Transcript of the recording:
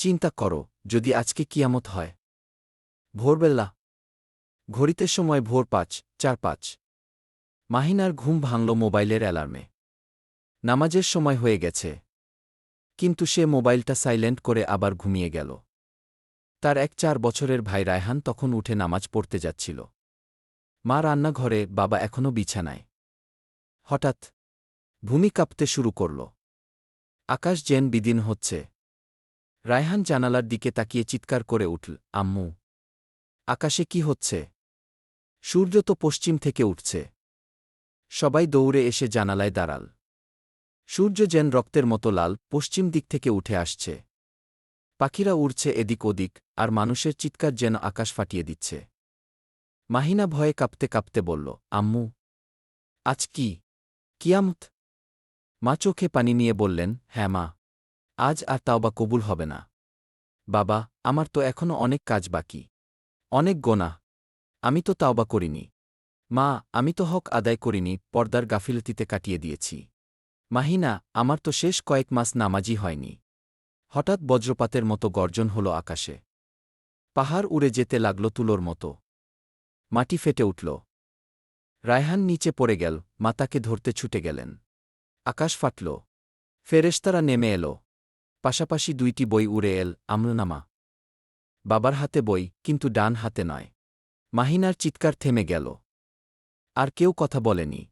চিন্তা করো, যদি আজকে কিয়ামত হয়। ভোরবেলা। ঘড়িতে সময় ভোর পাঁচ, চার পাঁচ। মাহিনার ঘুম ভাঙল মোবাইলের অ্যালার্মে। নামাজের সময় হয়ে গেছে। কিন্তু সে মোবাইলটা সাইলেন্ট করে আবার ঘুমিয়ে গেল। তার এক চার বছরের ভাই রায়হান তখন উঠে নামাজ পড়তে যাচ্ছিল। মা রান্নাঘরে, বাবা এখনও বিছানায়। হঠাৎ, ভূমি কাঁপতে শুরু করল। আকাশ জেন বিদিন হচ্ছে। রায়হান জানালার দিকে তাকিয়ে চিৎকার করে উঠল, আম্মু, আকাশে কি হচ্ছে? সূর্য তো পশ্চিম থেকে উঠছে। সবাই দৌড়ে এসে জানালায় দাঁড়াল। সূর্য যেন রক্তের মতো লাল, পশ্চিম দিক থেকে উঠে আসছে। পাখিরা উড়ছে এদিক ওদিক, আর মানুষের চিৎকার যেন আকাশ ফাটিয়ে দিচ্ছে। মাহিনা ভয়ে কাঁপতে কাঁপতে বলল, আম্মু, আজ কি? কিয়ামত? মা চোখে পানি নিয়ে বললেন হ্যাঁ মা। আজ আর তাওবা কবুল হবে না। বাবা, আমার তো এখনও অনেক কাজ বাকি। অনেক গোনা। আমি তো তাওবা করিনি। মা, আমি তো হক আদায় করিনি, পর্দার গাফিলতিতে কাটিয়ে দিয়েছি। মাহিনা, আমার তো শেষ কয়েক মাস নামাজি হয়নি। হঠাৎ বজ্রপাতের মতো গর্জন হল আকাশে। পাহাড় উড়ে যেতে লাগল তুলোর মতো। মাটি ফেটে উঠল। রায়হান নিচে পড়ে গেল, মাতাকে ধরতে ছুটে গেলেন। আকাশ ফাটল। ফেরেশতারা নেমে এলো। পাশাপাশি দুইটি বই উড়ে এল, আমলনামা। বাবার হাতে বই, কিন্তু ডান হাতে নয়। মাহিনার চিৎকার থেমে গেল। আর কেউ কথা বলেনি।